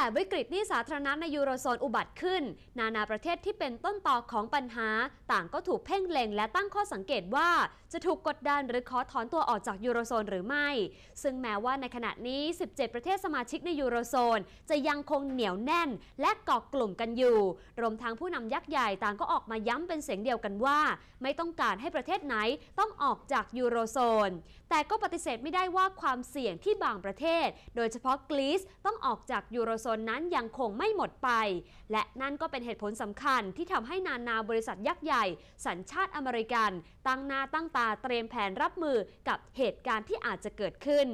แต่วิกฤตหนี้สาธารณะในยูโรโซนอุบัติขึ้น นานาประเทศที่เป็นต้นตอของปัญหา ต่างก็ถูกเพ่งเล็งและตั้งข้อสังเกตว่า จะถูกกดดันหรือขอถอนตัวออกจากยูโรโซนหรือไม่ ซึ่งแม้ว่าในขณะนี้ 17 ประเทศสมาชิกในยูโรโซน จะยังคงเหนียวแน่น และเกาะกลุ่มกันอยู่ รวมทั้งผู้นำยักษ์ใหญ่ต่างก็ออกมาย้ำเป็นเสียงเดียวกันว่า ไม่ต้องการให้ประเทศไหนต้องออกจากยูโรโซน แต่ก็ปฏิเสธไม่ได้ว่าความเสี่ยงที่บางประเทศ โดยเฉพาะกรีซต้องออกจากยูโรโซนนั้นยังคงไม่หมดไป และนั่นก็เป็นเหตุผลสำคัญที่ทำให้นานาบริษัทยักษ์ใหญ่ สัญชาติอเมริกัน ตั้งหน้าตั้งตาเตรียมแผนรับมือกับเหตุการณ์ที่อาจจะเกิดขึ้น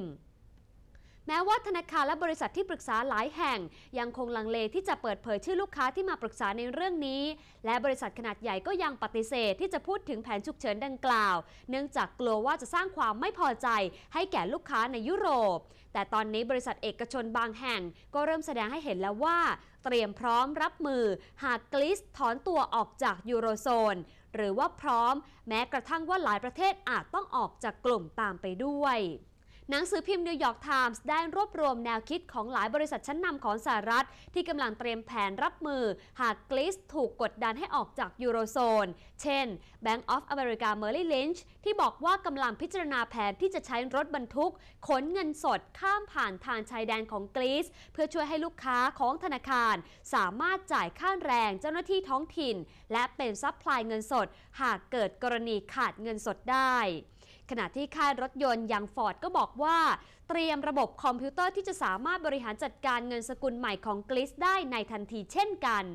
แม้ว่าธนาคารและบริษัทที่ปรึกษาหลายแห่ง ยังคงลังเลที่จะเปิดเผยชื่อลูกค้าที่มาปรึกษาในเรื่องนี้ และบริษัทขนาดใหญ่ก็ยังปฏิเสธที่จะพูดถึงแผนฉุกเฉินดังกล่าว เนื่องจากกลัวว่าจะสร้างความไม่พอใจให้แก่ลูกค้าในยุโรป แต่ตอนนี้บริษัทเอกชนบางแห่ง ก็เริ่มแสดงให้เห็นแล้วว่า เตรียมพร้อมรับมือ หากกรีซถอนตัวออกจากยูโรโซนหรือว่าพร้อม แม้กระทั่งว่าหลายประเทศอาจต้องออกจากกลุ่มตามไปด้วย หนังสือพิมพ์นิวยอร์กไทมส์ได้รวบรวมแนวคิดของหลายบริษัทชั้นนำของสหรัฐ ที่กำลังเตรียมแผนรับมือ หากกรีซถูกกดดันให้ออกจากยูโรโซน เช่น Bank of America Merrill Lynch ที่บอกว่ากำลังพิจารณาแผนที่จะใช้รถบรรทุก ขนเงินสดข้ามผ่านทางชายแดนของกรีซเพื่อช่วยให้ลูกค้าของธนาคาร สามารถจ่ายค่าแรงเจ้าหน้าที่ท้องถิ่น และเป็นซัพพลายเงินสด หากเกิดกรณีขาดเงินสดได้ ขณะที่ค่ายรถยนต์อย่างฟอร์ดก็บอกว่า เตรียมระบบคอมพิวเตอร์ที่จะสามารถบริหารจัดการเงินสกุลใหม่ของกรีซได้ในทันทีเช่นกัน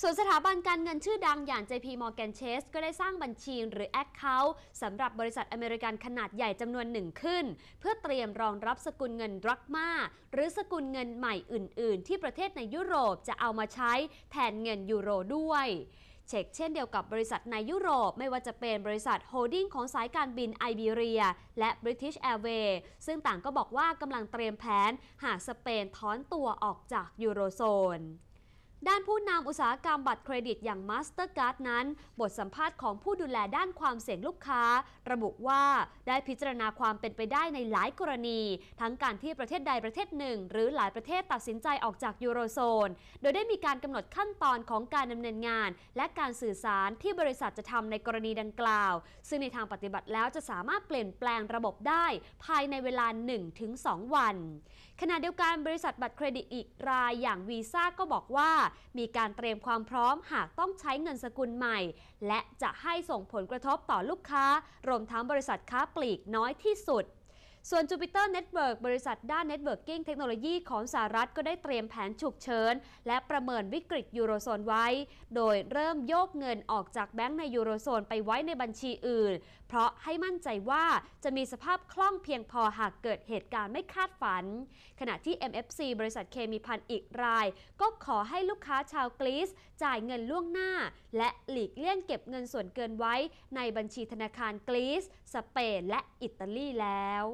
ส่วนสถาบันการเงินชื่อดังอย่าง JP Morgan Chase ก็ได้สร้างบัญชีหรือ Account สำหรับบริษัทอเมริกันขนาดใหญ่จำนวนหนึ่งขึ้น เพื่อเตรียมรองรับสกุลเงินดรักมาหรือสกุลเงินใหม่อื่น ๆ ที่ประเทศในยุโรปจะเอามาใช้แทนเงินยูโรด้วย เช็คเช่นเดียวกับบริษัทในยุโรป ไม่ว่าจะเป็นบริษัทโฮดดิ้งของสายการบินไอเบเรีย และ British Airways ซึ่งต่างก็บอกว่ากำลังเตรียมแผนหากสเปนถอนตัวออกจากยูโรโซน ด้านผู้นำอุตสาหกรรมบัตรเครดิตอย่าง Mastercard นั้น บทสัมภาษณ์ของผู้ดูแลด้านความเสี่ยงลูกค้า ระบุว่าได้พิจารณาความเป็นไปได้ในหลายกรณี ทั้งการที่ประเทศใดประเทศหนึ่ง หรือหลายประเทศตัดสินใจออกจากยูโรโซน โดยได้มีการกำหนดขั้นตอนของการดำเนินงาน และการสื่อสารที่บริษัทจะทำในกรณีดังกล่าว ซึ่งในทางปฏิบัติแล้วจะสามารถเปลี่ยนแปลงระบบได้ภายในเวลา 1-2 วัน ขณะเดียวกันบริษัทบัตรเครดิตอีกรายอย่างวีซ่าก็บอกว่ามีการเตรียมความพร้อมหากต้องใช้เงินสกุลใหม่ และจะให้ส่งผลกระทบต่อลูกค้ารวมทั้งบริษัทค้าปลีกน้อยที่สุด ส่วน Jupiter Network บริษัทด้าน Networking เทคโนโลยีของสหรัฐก็ได้เตรียมแผนฉุกเฉิน และประเมินวิกฤตยูโรโซนไว้ โดยเริ่มโยกเงินออกจากแบงก์ในยูโรโซนไปไว้ในบัญชีอื่น เพราะให้มั่นใจว่าจะมีสภาพคล่องเพียงพอหากเกิดเหตุการณ์ไม่คาดฝัน ขณะที่ MFC บริษัทเคมีพันอีกราย ก็ขอให้ลูกค้าชาวกรีซจ่ายเงินล่วงหน้า และหลีกเลี่ยงเก็บเงินส่วนเกินไว้ ในบัญชีธนาคารกรีซสเปนและอิตาลีแล้ว